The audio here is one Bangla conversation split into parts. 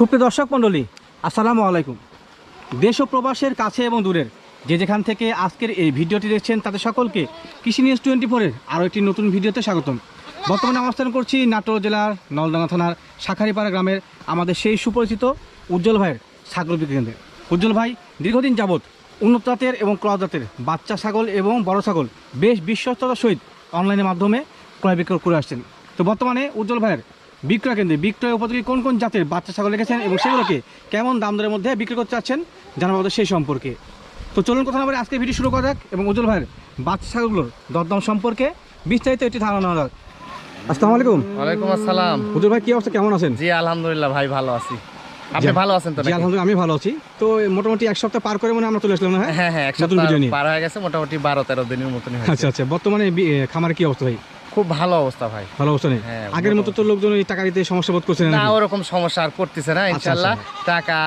সুপ্রিয় দর্শক মণ্ডলী, আসসালামু আলাইকুম। দেশ ও প্রবাসের কাছে এবং দূরের যে যেখান থেকে আজকের এই ভিডিওটি দেখছেন তাদের সকলকে কৃষি নিউজ টোয়েন্টি ফোরের আরও একটি নতুন ভিডিওতে স্বাগতম। বর্তমানে অবস্থান করছি নাটোর জেলার নলডাঙ্গা থানার শাখারিপাড়া গ্রামের আমাদের সেই সুপরিচিত উজ্জ্বল ভাইয়ের ছাগল বিক্রি কেন্দ্রে। উজ্জ্বল ভাই, দীর্ঘদিন যাবৎ উন্নত জাতের এবং ক্রয় জাতের বাচ্চা ছাগল এবং বড় ছাগল বেশ বিশ্বস্ততার সহিত অনলাইনের মাধ্যমে ক্রয় বিক্রয় করে আসছেন। তো বর্তমানে উজ্জ্বল ভাইয়ের বিক্রয় কেন্দ্রে বিক্রয় উপযোগী কোন কোন জাতের বাচ্চা ছাগল রেখেছেন এবং সেগুলোকে কেমন দাম দরের মধ্যে বিক্রি করতে চাচ্ছেন জানাব সেই সম্পর্কে। তো চলুন কথা না বলে আজকে ভিডিও শুরু করা যাক এবং উজ্জ্বল ভাইয়ের বাচ্চা ছাগলগুলোর দরদাম সম্পর্কে বিস্তারিত একটি ধারণা নেওয়া যাক। আসসালামু আলাইকুম। ওয়ালাইকুম আসসালাম। ভাই কি অবস্থা? কেমন আছেন? জি আলহামদুলিল্লাহ ভাই ভালো আছি। আপনি ভালো আছেন তো জি আলহামদুলিল্লাহ আমি ভালো আছি। তো মোটামুটি এক সপ্তাহ পার করে মনে আমরা চলে আসলাম না হ্যাঁ হ্যাঁ এক সপ্তাহ পার হয়ে গেছে মোটামুটি বারো তেরো দিনের মতনই আচ্ছা আচ্ছা বর্তমানে খামারে কি অবস্থা ভাই? খুব ভালো অবস্থা ভাই। ভালো অবস্থা নেই? হ্যাঁ, আগের মতো তো লোকজন এই টাকা দিতে সমস্যা বোধ করছে না ওরকম সমস্যা আর করতেছে না ইনশাল্লাহ। টাকা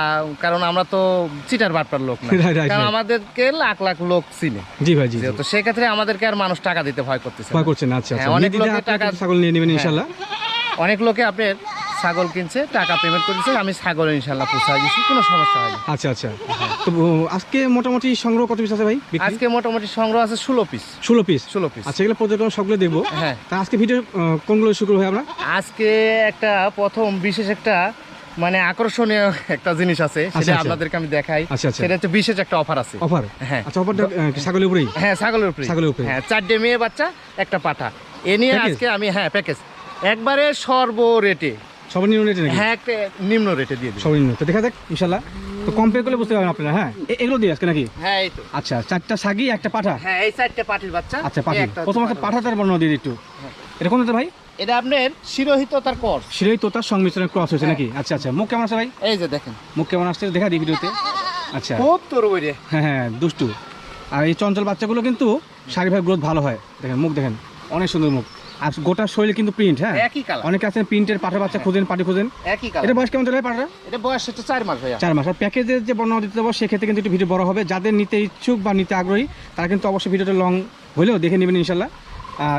কারণ আমরা তো চিটার বাটপার লোক না। কারণ আমাদেরকে লাখ লাখ লোক চিনে। জি ভাই জি তো সেক্ষেত্রে আমাদেরকে আর মানুষ টাকা দিতে ভয় করতেছে না। ভয় করছে না, আচ্ছা আচ্ছা। হ্যাঁ, অনেক লোকে টাকা- ছাগল নিয়ে নেবেন ইনশাল্লাহ? অনেক লোকে আপনার ছাগল কিনছে টাকা পেমেন্ট করেছে আমি ছাগল ইনশাল্লাহ পোষায় দিচ্ছি কোনো সমস্যা হয়নি। আচ্ছা আচ্ছা। তো আজকে মোটামুটি সংগ্রহ কত পিস আছে ভাই আজকে মোটামুটি সংগ্রহ আছে ষোলো পিস ষোলো পিস ষোলো পিস আচ্ছা এগুলো পর্যটন সবগুলো দেখব। হ্যাঁ। তা আজকে ভিডিও কোনগুলো শুরু হয় আমরা? আজকে একটা প্রথম বিশেষ একটা মানে আকর্ষণীয় একটা জিনিস আছে আচ্ছা, সেটা আচ্ছা। আপনাদেরকে আমি দেখাই। আচ্ছা। সেটা হচ্ছে বিশেষ একটা অফার আছে। অফার হ্যাঁ। আচ্ছা অফারটা ছাগলের উপরেই? হ্যাঁ ছাগলের উপরে ছাগলের উপরে। হ্যাঁ চারটে মেয়ে বাচ্চা একটা পাঠা। এ নিয়ে আজকে আমি হ্যাঁ প্যাকেজ একবারে সর্ব রেটে সর্বনিম্ন রেটে নাকি? হ্যাঁ একটা নিম্ন রেটে দিয়ে দিই সর্বনিম্ন তো দেখা যাক ইনশাল্লাহ। তো কম্পেয়ার করলে বুঝতে পারবেন আপনারা হ্যাঁ? এগুলো দিয়ে আজকে নাকি? হ্যাঁ এই তো। আচ্ছা চারটা সাগি একটা পাঠা? হ্যাঁ এই চারটে পাটির বাচ্চা। আচ্ছা পাঠি একটা হচ্ছে প্রথমত পাঠাটার বর্ণনা দিয়ে একটু। এটা কোন জাতের ভাই? এটা আপনার শিরোহিত তার কর্স শিরোই তোতার সংমিশ্রণে ক্রস হয়েছে হ্যাঁ। নাকি? আচ্ছা আচ্ছা। মুখ কেমন আছে ভাই? এই যে দেখেন। মুখ কেমন আসছে? দেখা দিই ভিডিওতে। আচ্ছা। খুব তোর হ্যাঁ হ্যাঁ দুষ্টু। আর এই চঞ্চল বাচ্চাগুলো কিন্তু শারীরিক গ্রোথ ভালো হয়। দেখেন মুখ দেখেন। অনেক সুন্দর মুখ। আর গোটা শরীরে কিন্তু প্রিন্ট হ্যাঁ? একই কালার অনেকে আছেন প্রিন্টের পাঠা বাচ্চা খোঁজেন পাটি খোঁজেন। একই কালার এটা বয়স কেমন চলে পাঠা এটা বয়স হচ্ছে চার মাস ভাইয়া। চার মাস। আর প্যাকেজের যে বর্ণনা দিতে যাব সেক্ষেত্রে কিন্তু একটু ভিডিও বড় হবে। যাদের নিতে ইচ্ছুক বা নিতে আগ্রহী তারা কিন্তু অবশ্যই ভিডিওটা লং হলেও দেখে নেবেন ইনশাল্লাহ।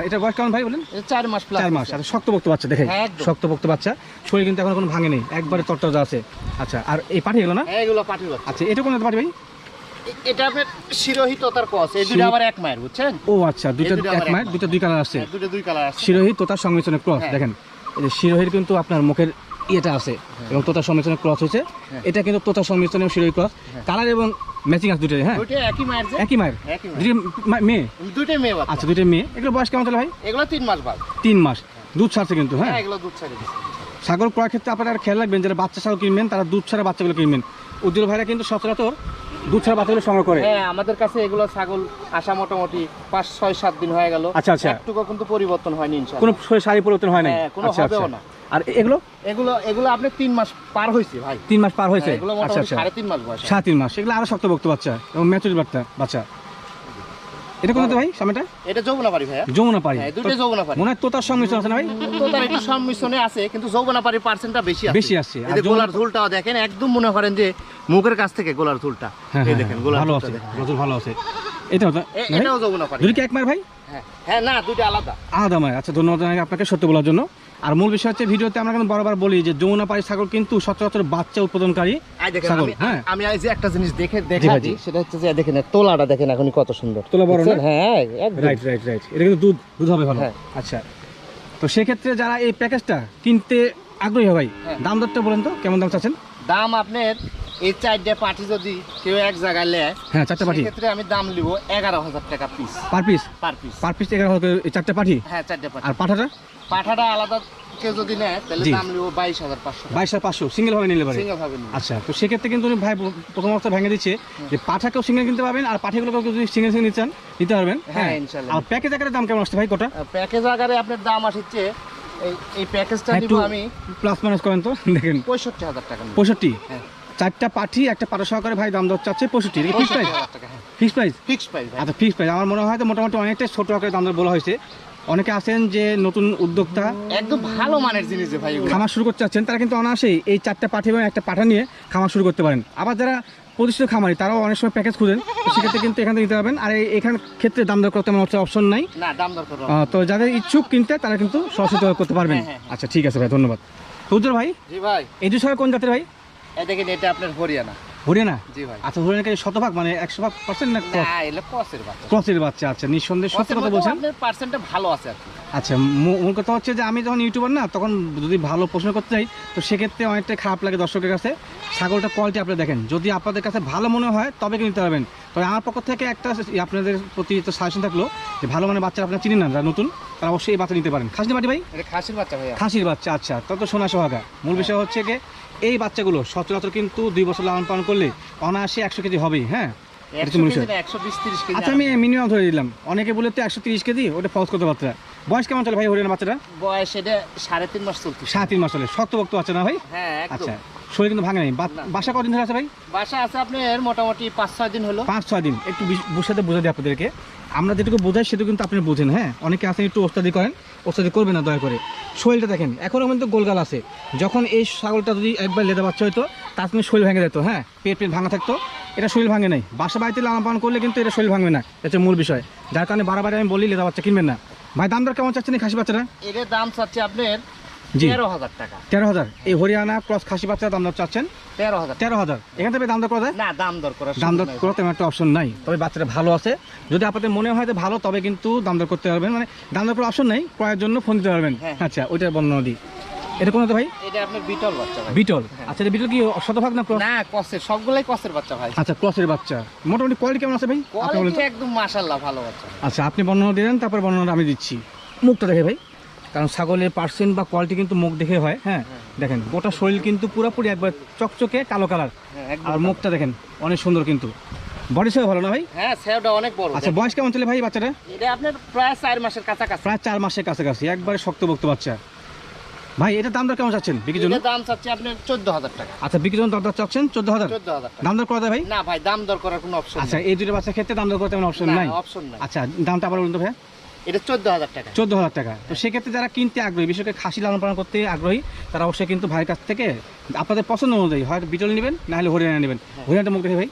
এটা বয়স কেমন ভাই বলেন? চার মাস চার মাস। আর শক্তপোক্ত বাচ্চা দেখেন। হ্যাঁ। শক্তপোক্ত বাচ্চা। শরীর কিন্তু এখন কোনো ভাঙে নেই। একবারে তরতাজা আছে। আচ্ছা আর এই পাঠিয়ে গেলো না? এগুলো পাটির বাচ্চা আচ্ছা এটা কোন পাঠি ভাই? এটা আপনার শিরোহিত তার কস এই দুটো আবার এক মায়ের বুঝছেন? ও আচ্ছা দুটো এক মায়ের দুইটা দুই কালার হ্যাঁ, দুটো দুই কালার আছে শিরোহী তোতার সংমিশ্রণে ক্রস হ্যাঁ। দেখেন এই যে শিরোহীর কিন্তু আপনার মুখের ইয়েটা আছে এবং তোতার সংমিশ্রণে ক্রস হয়েছে। হ্যাঁ। এটা কিন্তু তোতার সংমিশ্রণে শিরোহী ক্রস কালার এবং ম্যাচিং আছে দুটোই হ্যাঁ। দুটো একই মায়ের একই মায়ের। একই মায়ের। মেয়ে? দুটোই মেয়ে আচ্ছা দুটো মেয়ে। এগুলো বয়স কেমন চলে ভাই? এগুলো তিন মাস বাদ। তিন মাস। দুধ ছাড়ছে কিন্তু হ্যাঁ? হ্যাঁ এগুলো দুধ ছাড়ে ছাগল ক্রয় ক্ষেত্রে আপনারা খেয়াল রাখবেন যারা বাচ্চা ছাগল কিনবেন তারা দুধ ছাড়া বাচ্চাগুলো কিনবেন। উজ্জ্বল ভাইরা কিন্তু সচরাচর দুধ ছাড়া বাচ্চাগুলো সংগ্রহ করে? হ্যাঁ আমাদের কাছে এগুলো ছাগল আসা মোটামুটি পাঁচ ছয় সাত দিন হয়ে গেল। আচ্ছা, আচ্ছা। একটুকু কিন্তু পরিবর্তন হয়নি কোনো শাড়ি পরিবর্তন হয় নাই? হ্যাঁ, কোনো আচ্ছা হবেও আচ্ছা। না। আর এগুলো? এগুলো এগুলো আপনি তিন মাস পার হয়েছে ভাই। তিন মাস পার হয়েছে? হ্যাঁ, এগুলো আচ্ছা মোটামুটি সাড়ে তিন মাস বয়স। সাড়ে তিন মাস। এগুলো আরও শক্তভক্ত বাচ্চা এবং ম্যাচুরি বাচ্চা বাচ্চা। এটা কোন ভাই সামনেটা? এটা যৌবনা পাড়ি হ্যাঁ দুটো যৌবনা মনে হয় তোতার সংমিশ্রণ আছে না ভাই? তোতার একটু সংমিশ্রণে আছে কিন্তু যৌবনা পার্সেন্টটা বেশি আছে। বেশি আছে। আর গোলার দেখেন একদম মনে করেন যে মুখের কাছ থেকে গোলার ঝুলটা। হ্যাঁ এই হ্যাঁ দেখেন গোলার ভালো আছে নজর ভালো আছে। এটাও যৌবনা দুটো কি এক ভাই? হ্যাঁ হ্যাঁ না দুটো আলাদা। আলাদা ভাই আচ্ছা ধন্যবাদ আপনাকে সত্য বলার জন্য। আর মূল বিষয় হচ্ছে ভিডিওতে আমরা কিন্তু বারবার বলি যে যমুনা পাড়ি ছাগল কিন্তু সচরাচর বাচ্চা উৎপাদনকারী ছাগল, হ্যাঁ। আমি এই যে একটা জিনিস দেখে জি দেখা ভাই, জি। দিই সেটা হচ্ছে যে দেখেন তোলাটা দেখেন এখনই কত সুন্দর। তোলা বড় না? হ্যাঁ রাইট রাইট রাইট এটা কিন্তু দুধ দুধ হবে ভালো। হ্যাঁ। আচ্ছা। তো সেক্ষেত্রে যারা এই প্যাকেজটা কিনতে আগ্রহী হয় ভাই হ্যাঁ। দাম দরটা বলেন তো কেমন দাম চাচ্ছেন? দাম আপনার এই চারটে পাটি যদি কেউ এক জায়গায় নেয় হ্যাঁ চারটে পাঠি সেক্ষেত্রে আমি দাম নিব এগারো হাজার টাকা piece per piece per piece per piece এগারো হাজার চারটে পাঠি হ্যাঁ চারটে পাটি আর পাঠাটা? পাঠাটা আলাদা কেউ যদি নেয় তাহলে দাম নিব বাইশ হাজার পাঁচশো বাইশ আর পাঁচশো সিঙ্গেল ভাবে নিলে পারে। সিঙ্গেল ভাবে আচ্ছা তো সেক্ষেত্রে কিন্তু উনি ভাই প্রথম অবস্থা ভেঙে দিচ্ছে যে পাঠাকেও সিঙ্গেল কিনতে পারবেন আর পাঠিগুলোকেও যদি সিঙ্গেল সিঙ্গেল নিতে চান নিতে পারবেন হ্যাঁ, ইনশাল্লাহ। আর প্যাকেজ আকারের দাম কেমন আসছে ভাই কোটা? প্যাকেজ আকারে আপনার দাম আসছে এই প্যাকেজটা হ্যাঁ, নিব একটু আমি প্লাস মাইনাস করেন তো দেখেন। পঁয়ষট্টি হাজার টাকা পঁয়ষট্টি? হ্যাঁ। চারটা পাঠি একটা সহকারে ভাই দাম দর চাচ্ছে পঁয়ষট্টি। ফিক্স প্রাইস হ্যাঁ। ফিক্স প্রাইস ফিক্স প্রাইস আচ্ছা ফিক্স প্রাইস আমার মনে হয় তো মোটামুটি অনেকটাই ছোট আকারে দাম দর বলা হয়েছে। অনেকে আছেন যে নতুন উদ্যোক্তা। একদম ভালো মানের জিনিস যে ভাই খামার শুরু করতে চাচ্ছেন তারা কিন্তু অনায়াসেই এই চারটা পাঠি এবং একটা পাঠা নিয়ে খামার শুরু করতে পারেন। আবার যারা প্রতিষ্ঠিত খামারি তারাও অনেক সময় প্যাকেজ খুঁজেন। সেক্ষেত্রে কিন্তু এখান থেকে নিতে পারবেন। আর এই- এখান ক্ষেত্রে দাম দর করতে আমার হচ্ছে অপশন নাই। তো যাদের ইচ্ছুক কিনতে তারা কিন্তু সরাসরি করতে পারবেন। হ্যাঁ, হ্যাঁ। আচ্ছা ঠিক আছে ভাই ধন্যবাদ। ভাই ভাই। এই ছাগল কোন জাতের ভাই? দেখেন এটা আপনার হরিয়ানা। হরিয়ানা আচ্ছা হরিয়ানা কি শতভাগ মানে একশো ভাগ পার্সেন্ট না না ক্রসের বাচ্চা। ক্রসের বাচ্চা আচ্ছা নিঃসন্দেহে সত্যি কথা বলছেন। পার্সেন্টটা ভালো আছে আর কি। আচ্ছা মূল কথা হচ্ছে যে আমি যখন ইউটিউবার না তখন যদি ভালো প্রশ্ন করতে চাই তো সেক্ষেত্রে অনেকটাই খারাপ লাগে দর্শকের কাছে। ছাগলটা কোয়ালিটি আপনি দেখেন। যদি আপনাদের কাছে ভালো মনে হয় তবে কিনতে পারবেন। তবে আমার পক্ষ থেকে একটা আপনাদের প্রতি তো সাজেশন থাকল যে ভালো মানে বাচ্চা আপনারা চিনি না যারা নতুন তারা অবশ্যই এই বাচ্চা নিতে পারেন। খাসনি বাটি ভাই? খাসির বাচ্চা ভাইয়া। খাসির বাচ্চা আচ্ছা তত সোনা সোহাগা। মূল বিষয় হচ্ছে কি এই বাচ্চাগুলো সচরাচর কিন্তু দুই বছর লালন পালন করলে অনায়াসে একশো কেজি হবেই হ্যাঁ? আচ্ছা আমি মিনিমাম ধরে দিলাম অনেকে বলে তো একশো তিরিশ কেজি ওটা ফলস করতে বাচ্চা বয়স কেমন চলে ভাই হরিয়ানা বাচ্চাটা বয়স এটা সাড়ে তিন মাস চলছে সাড়ে তিন মাস চলে। শক্ত বক্ত বাচ্চা না ভাই? হ্যাঁ আচ্ছা শরীর কিন্তু ভাঙে নাই। বাসা কদিন ধরে আছে ভাই? বাসা আছে আপনার মোটামুটি পাঁচ ছয় দিন হলো। পাঁচ ছয় দিন। একটু বুঝাতে বোঝা দিই আপনাদেরকে। আমরা যেটুকু বোঝাই সেটুকু কিন্তু আপনি বোঝেন হ্যাঁ? অনেকে আছেন একটু ওস্তাদি করেন ওস্তাদি করবেন না দয়া করে। শরীরটা দেখেন এখনও কিন্তু গোলগাল আছে। যখন এই ছাগলটা যদি একবার লেদা বাচ্চা হতো তার সঙ্গে শরীর ভেঙে যেত হ্যাঁ? পেট পেট ভাঙা থাকতো। এটা শরীর ভাঙে নাই। বাসা বাড়িতে লালন পালন করলে কিন্তু এটা শরীর ভাঙবে না। এটা মূল বিষয়। যার কারণে বারবার আমি বলি লেদা বাচ্চা কিনবেন না। ভাই দাম দর কেমন চাচ্ছেন এই খাসি বাচ্চাটা? এর দাম চাচ্ছে আপনার জি। তেরো হাজার টাকা। তেরো হাজার। এই হরিয়ানা ক্রস খাসি বাচ্চার দাম দর চাচ্ছেন? তেরো হাজার তেরো হাজার। এখান থেকে দাম দর করা যায়? না দাম দর করার দাম দর করা তেমন একটা অপশন নাই। তবে বাচ্চাটা ভালো আছে। যদি আপনাদের মনে হয় যে ভালো তবে কিন্তু দাম দর করতে পারবেন। মানে দাম দর করার অপশন নেই। ক্রয়ের জন্য ফোন দিতে পারবেন। হ্যাঁ। আচ্ছা ওইটার বর্ণনা দিই। এটা কোন ভাই? এটা আপনার বিটল বাচ্চা ভাই। বিটল। হ্যাঁ। আচ্ছা এটা বিটল কি শতভাগ না ক্রস? না কসের সবগুলাই কসের বাচ্চা ভাই। আচ্ছা ক্রসের বাচ্চা। মোটামুটি কোয়ালিটি কেমন আছে ভাই? কোয়ালিটি একদম মাশাআল্লাহ ভালো বাচ্চা। আচ্ছা আপনি বর্ণনা দিলেন তারপর বর্ণনা আমি দিচ্ছি। মুখটা দেখে ভাই। কারণ ছাগলের পার্সেন্ট বা কোয়ালিটি কিন্তু মুখ দেখে হয় হ্যাঁ? দেখেন গোটা শরীর কিন্তু পুরোপুরি একবার চকচকে কালো কালার হ্যাঁ আর মুখটা দেখেন অনেক সুন্দর কিন্তু। বডি সেও ভালো না ভাই? হ্যাঁ সেওটা অনেক বড়। আচ্ছা বয়স কেমন চলে ভাই বাচ্চাটা? এটা আপনার প্রায় চার মাসের কাছাকাছি। প্রায় চার মাসের কাছাকাছি একবারে শক্তভক্ত বাচ্চা। ভাই এটা দাম দর কেমন চাচ্ছেন? বিক্রির জন্য? দাম চাচ্ছে আপনার চোদ্দ হাজার টাকা। আচ্ছা বিক্রির জন্য দর দর চাচ্ছেন চোদ্দ হাজার? চোদ্দ হাজার দাম দর করা যায় ভাই? না ভাই দাম দর করার কোনো অপশন আচ্ছা এই দুটো বাচ্চার ক্ষেত্রে দাম দর করতে তেমন অপশন নাই? অপশন নাই। আচ্ছা দামটা আবার বলুন তো ভাই। এটা চোদ্দ হাজার টাকা। চোদ্দ হাজার টাকা। তো সেক্ষেত্রে যারা কিনতে আগ্রহী বিশেষ করে খাসি লালন পালন করতে আগ্রহী তারা অবশ্যই কিন্তু ভাইয়ের কাছ থেকে আপনাদের পছন্দ অনুযায়ী হয় বিটল নেবেন না হলে হরিয়ানা নেবেন। হরিয়ানাটা মুখ দেখে ভাই।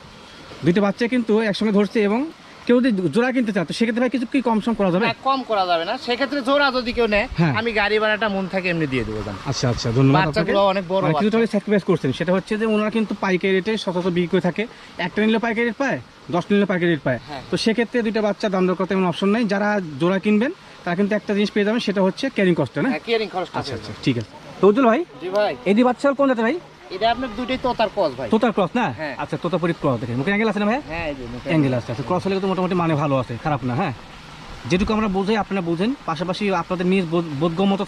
দুইটা বাচ্চা কিন্তু একসঙ্গে ধরছে এবং কেউ যদি জোড়া কিনতে চায় তো সেক্ষেত্রে ভাই কিছু কি কম সম করা যাবে? না, কম করা যাবে না। সেক্ষেত্রে জোড়া যদি কেউ নেয় হ্যাঁ। আমি গাড়ি ভাড়াটা মন থাকে এমনি দিয়ে দেবো আচ্ছা আচ্ছা ধন্যবাদ আপনাকে। অনেক বড় বাচ্চা। কিছুটা স্যাক্রিফাইস করছেন। সেটা হচ্ছে যে ওনারা কিন্তু পাইকারি রেটে সচরাচর বিক্রি করে থাকে। একটা নিলে পাইকারি রেট পায় দশ নিলে পাইকারি রেট পায়। হ্যাঁ। তো সেক্ষেত্রে দুইটা বাচ্চা দাম দর করতে এমন অপশন নেই। যারা জোড়া কিনবেন তারা কিন্তু একটা জিনিস পেয়ে যাবেন সেটা হচ্ছে ক্যারিং কস্টটা না? হ্যাঁ কেয়ারিং খরচটা আচ্ছা আচ্ছা ঠিক আছে। তো উজ্জ্বল ভাই জি ভাই। এই বাচ্চা কোন জাতের ভাই? এটা আপনার দুটোই তোতার কস ভাই। তোতার ক্রস না? হ্যাঁ। আচ্ছা তোতাপুরি ক্রস দেখেন। মুখে অ্যাঙ্গেল আছে না ভাই হ্যাঁ অ্যাঙ্গেল আছে। আচ্ছা ক্রস হলে তো মোটামুটি মানে ভালো আছে খারাপ না হ্যাঁ? যেটুকু আমরা বুঝাই আপনারা বুঝেন। পাশাপাশি আপনাদের নিজ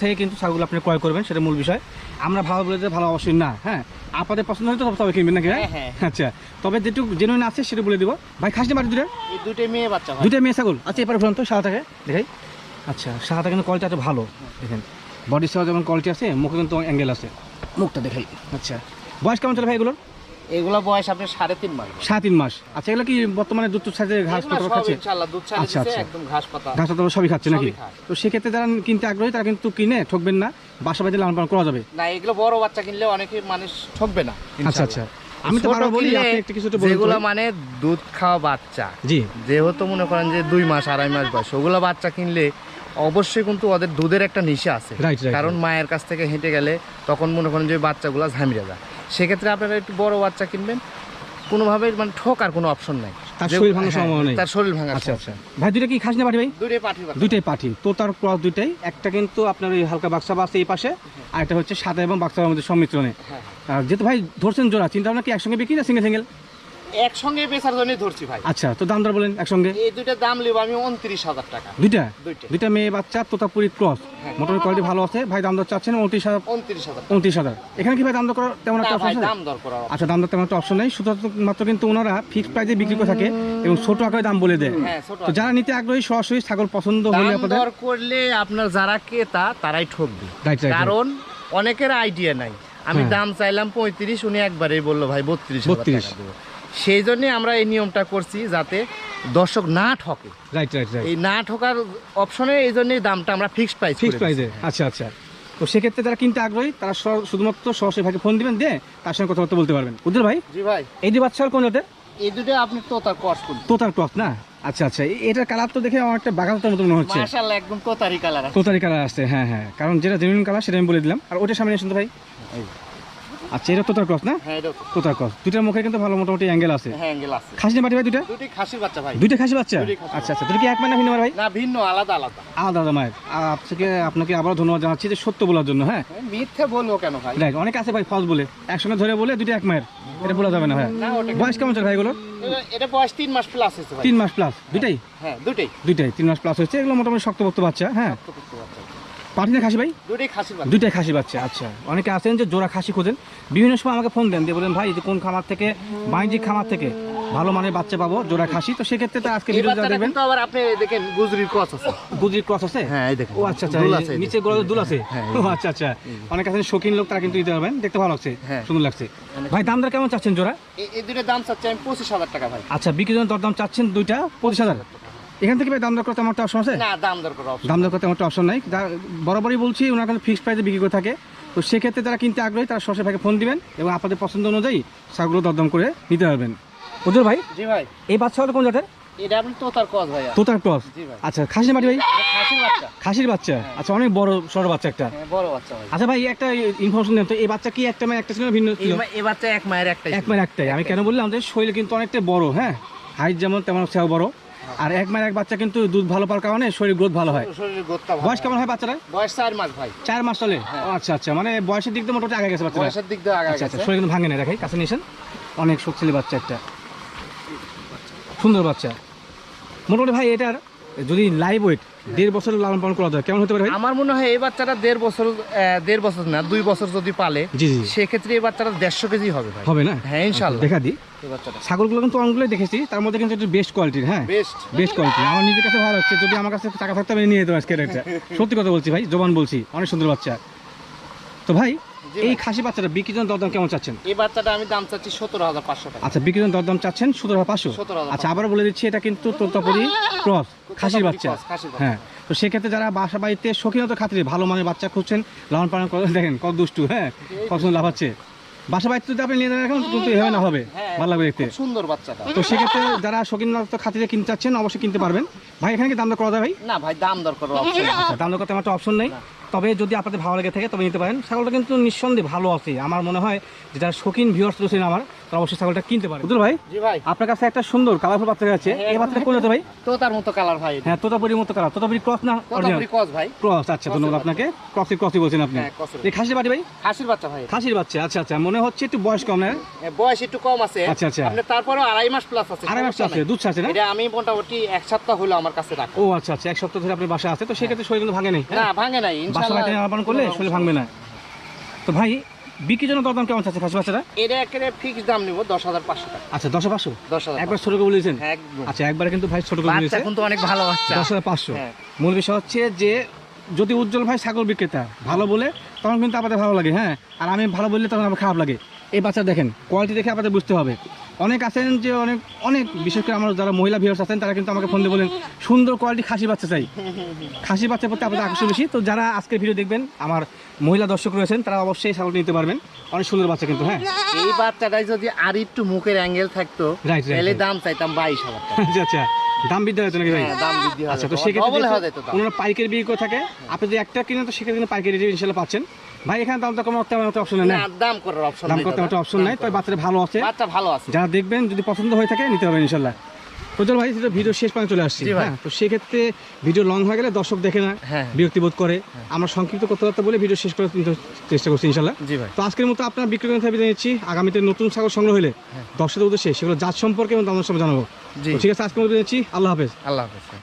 থেকে কিন্তু ছাগলগুলো আপনি ক্রয় করবেন সেটা মূল বিষয়। আমরা ভালো বলে যে ভালো অবশ্যই না হ্যাঁ? আপনাদের পছন্দ হলে তো তবে কিনবেন নাকি? হ্যাঁ, হ্যাঁ। আচ্ছা তবে যেটুকু জেনুইন আছে সেটা বলে দিব। ভাই খাসনি বাড়ি দুটো মেয়ে বাচ্চা দুইটা মেয়ে ছাগল? আচ্ছা এবার বলুন তো সাদাটাকে দেখাই। আচ্ছা সাদাটা কিন্তু কোয়ালিটি এত ভালো দেখেন। বডি সহ যেমন কোয়ালিটি আছে মুখে কিন্তু অ্যাঙ্গেল আছে। মুখটা দেখাই। আচ্ছা বয়স কেমন চলে ভাই এগুলোর? এগুলো বয়স আপনার সাড়ে তিন মাস। সাড়ে তিন মাস। আচ্ছা এগুলো কি বর্তমানে দুধ সাইজে ঘাস পাতা খাচ্ছে? আচ্ছা, আচ্ছা। একদম ঘাস পাতা। ঘাস পাতা সবই খাচ্ছে নাকি? তো সেক্ষেত্রে যারা কিনতে আগ্রহী তারা কিন্তু কিনে ঠকবেন না বাসা বাড়িতে লালন পালন করা যাবে। না এগুলো বড় বাচ্চা কিনলে অনেকে মানুষ ঠকবে না আচ্ছা আচ্ছা। আমি তো বারবার বলি আপনি একটু কিছু বলুন যেগুলো মানে দুধ খাওয়া বাচ্চা জি। যেহেতু মনে করেন যে দুই মাস আড়াই মাস বয়স ওগুলো বাচ্চা কিনলে অবশ্যই কিন্তু ওদের দুধের একটা নিশা আছে। কারণ মায়ের কাছ থেকে হেঁটে গেলে তখন মনে করেন যে বাচ্চাগুলো ঝামিয়ে যায়। সেক্ষেত্রে আপনারা একটু বড় বাচ্চা কিনবেন কোনোভাবে মানে ঠকার কোনো অপশন নাই। তার শরীর ভাঙার হ্যাঁ, সম্ভাবনা নেই। তার শরীর ভাঙার আচ্ছা আচ্ছা। ভাই দুইটা কি খাস না পাঠি ভাই? পাঠি দুইটাই পাঠি তোতার ক্রস দুইটাই একটা কিন্তু আপনার ওই হালকা বাক্সা এই পাশে আর একটা হচ্ছে সাদা এবং বাক্সার মধ্যে সম্মিশ্রণে। হ্যাঁ। আর যেহেতু ভাই ধরছেন জোড়া চিন্তা ভাবনা কি একসঙ্গে বিক্রি না সিঙ্গেল সিঙ্গেল একসঙ্গে বেচার জন্যই ধরছি ভাই। আচ্ছা তো দাম দর বলেন একসঙ্গে। এই দুইটা দাম নেব আমি উনত্রিশ হাজার টাকা। দুইটা? দুইটা। মেয়ে বাচ্চা তোতাপুরি ক্রস। হ্যাঁ। কোয়ালিটি ভালো আছে। ভাই দাম দর চাচ্ছেন উনত্রিশ হাজার উনত্রিশ হাজার উনত্রিশ হাজার। এখানে কি ভাই দাম দর করার তেমন একটা অপশন দাম দর আচ্ছা দাম দর তেমন একটা অপশন নেই। শুধুমাত্র কিন্তু ওনারা ফিক্সড প্রাইসে বিক্রি করে থাকে এবং ছোট আকারে দাম বলে দেয়। হ্যাঁ তো যারা নিতে আগ্রহী সরাসরি ছাগল পছন্দ হলে আপনাদের দর করলে আপনার যারা ক্রেতা তারাই ঠকবে। কারণ অনেকের আইডিয়া নাই। আমি হ্যাঁ। দাম চাইলাম পঁয়ত্রিশ উনি একবারেই বলল ভাই বত্রিশ 32 সেই জন্যে আমরা এই নিয়মটা করছি যাতে দর্শক না ঠকে। রাইট রাইট রাইট এই না ঠকার অপশনে এই জন্যই দামটা আমরা ফিক্সড প্রাইস ফিক্সড প্রাইসে আচ্ছা আচ্ছা। তো সেক্ষেত্রে যারা কিনতে আগ্রহী তারা শুধুমাত্র সরাসরি ভাইকে ফোন দিবেন দিয়ে তার সঙ্গে কথাবার্তা বলতে পারবেন। উজ্জ্বল ভাই? জি ভাই। এই যে বাচ্চা কোন জাতের এই দুটো আপনি তোতার কস করুন। তোতার ক্রস না? আচ্ছা আচ্ছা। এটার কালার তো দেখে আমার একটা বাগানতার মতো মনে হচ্ছে। মাশাআল্লাহ একদম তোতারি কালার আছে। তোতারি কালার আসছে হ্যাঁ হ্যাঁ। কারণ যেটা জেনুইন কালার সেটা আমি বলে দিলাম। আর ওটা সামনে শুনতে ভাই। আচ্ছা এটা তোতার ক্রস না? হ্যাঁ এটা তোতার। ক্রস দুটার মুখে কিন্তু ভালো মোটামুটি অ্যাঙ্গেল আছে। হ্যাঁ অ্যাঙ্গেল আছে। খাসি বাটি ভাই দুটা দুটি খাসির বাচ্চা ভাই। দুইটা খাসি বাচ্চা? আচ্ছা আচ্ছা দুটো কি এক মানে ভিন্ন ভাই? না ভিন্ন আলাদা আলাদা। আলাদা আলাদা মায়ের আপনাকে আপনাকে আবারও ধন্যবাদ জানাচ্ছি যে সত্য বলার জন্য হ্যাঁ? হ্যাঁ, মিথ্যে বলব কেন ভাই? দেখ অনেক আছে ভাই ফলস বলে। একসঙ্গে ধরে বলে দুটো এক মায়ের এটা বলা যাবে না ভাই বয়স কেমন চলে ভাই এগুলো? এটা- বয়স তিন মাস প্লাস হয়েছে তিন মাস প্লাস দুইটাই? হ্যাঁ দুটোই দুইটাই তিন মাস প্লাস হচ্ছে এগুলো মোটামুটি শক্তপোক্ত বাচ্চা হ্যাঁ? না খাসি ভাই? দুটোই খাসির বাচ্চা। দুইটাই খাসি বাচ্চা আচ্ছা। অনেকে আছেন যে জোড়া খাসি খোঁজেন। বিভিন্ন সময় আমাকে ফোন দেন দিয়ে বলেন ভাই যে কোন খামার থেকে বাণিজ্যিক খামার থেকে ভালো মানের বাচ্চা পাবো জোড়া খাসি? তো সেক্ষেত্রে তো আজকে ভিডিও দেখবেন আবার আপনি দেখেন গুজরির ক্রস আছে। গুজরির ক্রস আছে? হ্যাঁ এই দেখেন ও আচ্ছা আচ্ছা দুল আছে নিচে গোড়া দুল আছে? হ্যাঁ, ও আচ্ছা আচ্ছা। অনেক আছেন শৌখিন লোক তারা কিন্তু দিতে পারবেন। দেখতে ভালো লাগছে হ্যাঁ। সুন্দর লাগছে। ভাই দাম দর কেমন চাচ্ছেন জোড়া? এই- দুটোর দাম চাচ্ছি আমি পঁচিশ হাজার টাকা ভাই। আচ্ছা বিক্রি জন দরদাম চাচ্ছেন দুইটা পঁচিশ হাজার? এখান থেকে ভাই দাম দর করতে আমার অপশন আছে? না দাম দর। দাম দর করতে আমার অপশন নাই। বরাবরই বলছি ওনার কাছে ফিক্সড প্রাইসে বিক্রি করে থাকে। তো সেক্ষেত্রে যারা কিনতে আগ্রহী তারা সরাসরি ভাইকে ফোন দিবেন এবং আপনাদের পছন্দ অনুযায়ী ছাগলগুলো দরদাম করে নিতে পারবেন। ওদের ভাই? জি ভাই। এই বাচ্চাগুলো কোন জাতের? এটা আপনি তোতার ক্রস ভাইয়া। তোতার ক্রস? আচ্ছা খাসি মাটি ভাই? খাসির বাচ্চা। খাসির বাচ্চা। আচ্ছা অনেক বড় বাচ্চা একটা। হ্যাঁ বড় বাচ্চা ভাই। আচ্ছা ভাই একটা ইনফরমেশন দেন তো এই বাচ্চা কি একটা একটা ছিল ভিন্ন ছিল এই বাচ্চা এক মায়ের একটাই এক মায়ের একটাই। আমি কেন বললাম যে শরীর কিন্তু অনেকটা বড় হ্যাঁ? হাইট যেমন তেমন সেও বড়। আর এক মায়ের এক বাচ্চা কিন্তু দুধ ভালো পাওয়ার কারণে শরীর গ্রোথ ভালো হয়। শরীরের গোত্তা ভালো বয়স কেমন হয় বাচ্চারা বয়স চার মাস ভাই। চার মাস চলে? আচ্ছা আচ্ছা। মানে বয়সের দিক দিয়ে মোটামুটি আগে গেছে বাচ্চারা বয়সের দিক দিয়ে আগে আচ্ছা আচ্ছা। শরীর কিন্তু ভাঙে না দেখাই। কাছে নিয়েছেন অনেক শক্তিশালী বাচ্চা একটা। সুন্দর বাচ্চা। মোটামুটি ভাই এটার যদি লাইভ ওয়েট দেড় বছর লালন পালন করা যায় কেমন হতে পারে আমার মনে হয় এই বাচ্চাটা দেড় বছর দেড় বছর না দুই বছর যদি পালে জি জি সেক্ষেত্রে এই বাচ্চাটা দেড়শো কেজি হবে হবে না? হ্যাঁ ইনশাল্লাহ দেখা দিই ছাগলগুলো কিন্তু অনেকগুলোই দেখেছি তার মধ্যে কিন্তু একটু বেস্ট কোয়ালিটির হ্যাঁ? বেস্ট বেস্ট কোয়ালিটি আমার নিজের কাছে ভালো লাগছে যদি আমার কাছে টাকা থাকতে আমি নিয়ে যেতাম আজকে সত্যি কথা বলছি ভাই জবান বলছি অনেক সুন্দর বাচ্চা। তো ভাই এই খাসি বাচ্চাটা বিক্রিজন দরদাম কেমন চাচ্ছেন? এই বাচ্চাটা আমি দাম চাচ্ছি সতেরো হাজার পাঁচশো টাকা। আচ্ছা বিক্রিজন দরদাম চাচ্ছেন সতেরো হাজার পাঁচশো? আচ্ছা আবার বলে দিচ্ছি এটা কিন্তু তোতাপুরি ক্রস খাসির বাচ্চা। হ্যাঁ তো সেক্ষেত্রে যারা বাসা বাড়িতে শৌখিনতা খাতিরে ভালো মানের বাচ্চা খুঁজছেন লালন পালন করে দেখেন কত দুষ্টু হ্যাঁ কত সুন্দর লাফাচ্ছে। বাসা বাড়িতে যদি আপনি নিয়ে যান এখন কিন্তু এভাবে না হবে হ্যাঁ, ভালো লাগবে দেখতে। সুন্দর বাচ্চাটা। তো সেক্ষেত্রে যারা শৌখিনতা খাতিরে কিনতে চাচ্ছেন অবশ্যই কিনতে পারবেন। ভাই এখানে কি দাম দর করা যায় ভাই? না ভাই দাম দর করার অপশন আচ্ছা দাম দর করতে আমার অপশন নেই। তবে যদি আপনাদের ভালো লেগে থাকে তবে নিতে পারেন। ছাগলটা কিন্তু নিঃসন্দেহে ভালো আছে। আমার মনে হয় যেটা শৌখিন ভিউয়ার্স রয়েছেন আমার। তারা অবশ্যই ছাগলটা কিনতে পারে। বুঝলো ভাই জি ভাই। আপনার কাছে একটা সুন্দর কালারফুল বাচ্চা আছে এই বাচ্চাটা কোন জাতের ভাই? তো তার মতো কালার ভাই হ্যাঁ তোতাপুরির মতো কালার তোতাপুরি ক্রস না তোতাপুরি ক্রস ভাই। ক্রস আচ্ছা ধন্যবাদ আপনাকে। ক্রসের ক্রসই বলছেন আপনি। হ্যাঁ। এই খাসির বাড়ি ভাই? খাসির বাচ্চা ভাই। খাসির বাচ্চা আচ্ছা আচ্ছা মনে হচ্ছে একটু বয়স কম না? বয়স একটু কম আছে। আচ্ছা, আচ্ছা। আপনি তারপরে আড়াই মাস প্লাস আছে আড়াই মাস আছে দুধ আছে না? এটা আমি মোটামুটি এক সপ্তাহ হলো আমার কাছে রাখা। ও আচ্ছা আচ্ছা এক সপ্তাহ ধরে আপনার বাসা আছে তো সেক্ষেত্রে শরীর কিন্তু ভাঙে নেই না? ভাঙে নাই ইনশাআল্লাহ পালন করলে শরীর ভাঙবে না। তো ভাই বিক্রির জন্য দরদাম কেমন চাচ্ছে খাসি বাচ্চাটা এটা একেবারে ফিক্স দাম নিব দশ হাজার পাঁচশো টাকা। আচ্ছা দশ পাঁচশো? দশ হাজার একবার ছোট করে বলেছেন? হ্যাঁ, একদম। আচ্ছা একবার কিন্তু ভাই ছোট করে বাচ্চা কিন্তু অনেক ভালো বাচ্চা। দশ হাজার পাঁচশো। হ্যাঁ। মূল বিষয় হচ্ছে যে যদি উজ্জ্বল ভাই ছাগল বিক্রেতা ভালো বলে তখন কিন্তু আপনাদের ভালো লাগে হ্যাঁ? আর আমি ভালো বললে তখন আমার খারাপ লাগে। এই বাচ্চা দেখেন কোয়ালিটি দেখে আপনাদের বুঝতে হবে। অনেক আছেন যে অনেক অনেক বিশেষ করে আমার যারা মহিলা ভিউয়ার্স আছেন তারা কিন্তু আমাকে ফোন দিয়ে বলেন সুন্দর কোয়ালিটি খাসি বাচ্চা চাই। খাসি বাচ্চার প্রতি আপনাদের আকর্ষণ বেশি। তো যারা আজকের ভিডিও দেখবেন আমার মহিলা দর্শক রয়েছেন তারা অবশ্যই ছাগলটি নিতে পারবেন। অনেক সুন্দর বাচ্চা কিন্তু হ্যাঁ? এই বাচ্চাটাই যদি আর একটু মুখের অ্যাঙ্গেল থাকতো তাহলে দাম চাইতাম বাইশ হাজার আচ্ছা আচ্ছা। দাম বৃদ্ধি হয়েছে নাকি ভাই? হ্যাঁ, দাম বৃদ্ধি আচ্ছা তো তো। সেক্ষেত্রে হয়ে। ওনারা পাইকারি বিক্রি করে থাকে আপনি যদি একটা কিনেন তো সেক্ষেত্রে কিন্তু পাইকারি রেটে ইনশাল্লাহ পাচ্ছেন। ভাই এখানে দাম তো কোনো তেমন একটা অপশন নেই দাম করার অপশন দাম করতে একটা অপশন নাই তবে বাচ্চারা ভালো আছে। বাচ্চা ভালো আছে। যারা দেখবেন যদি পছন্দ হয়ে থাকে নিতে হবে ইনশাল্লাহ। প্রজ্জ্বল ভাই সেটা ভিডিও শেষ পর্যন্ত চলে আসছি। হ্যাঁ তো সেক্ষেত্রে ভিডিও লং হয়ে গেলে দর্শক দেখে না বিরক্তিবোধ বিরক্তি বোধ করে। আমরা সংক্ষিপ্ত কথাবার্তা বলে ভিডিও শেষ করার কিন্তু চেষ্টা করছি ইনশাল্লাহ তো আজকের মতো আপনার বিক্রয় করে বিদায় নিচ্ছি। আগামীতে নতুন সাগর সংগ্রহ হলে দর্শকদের উদ্দেশ্যে সেগুলো জাত সম্পর্কে এবং দাম সম্পর্কে জানাব। ঠিক আছে আজকের মতো নিচ্ছি। আল্লাহ হাফেজ। আল্লাহ হাফেজ।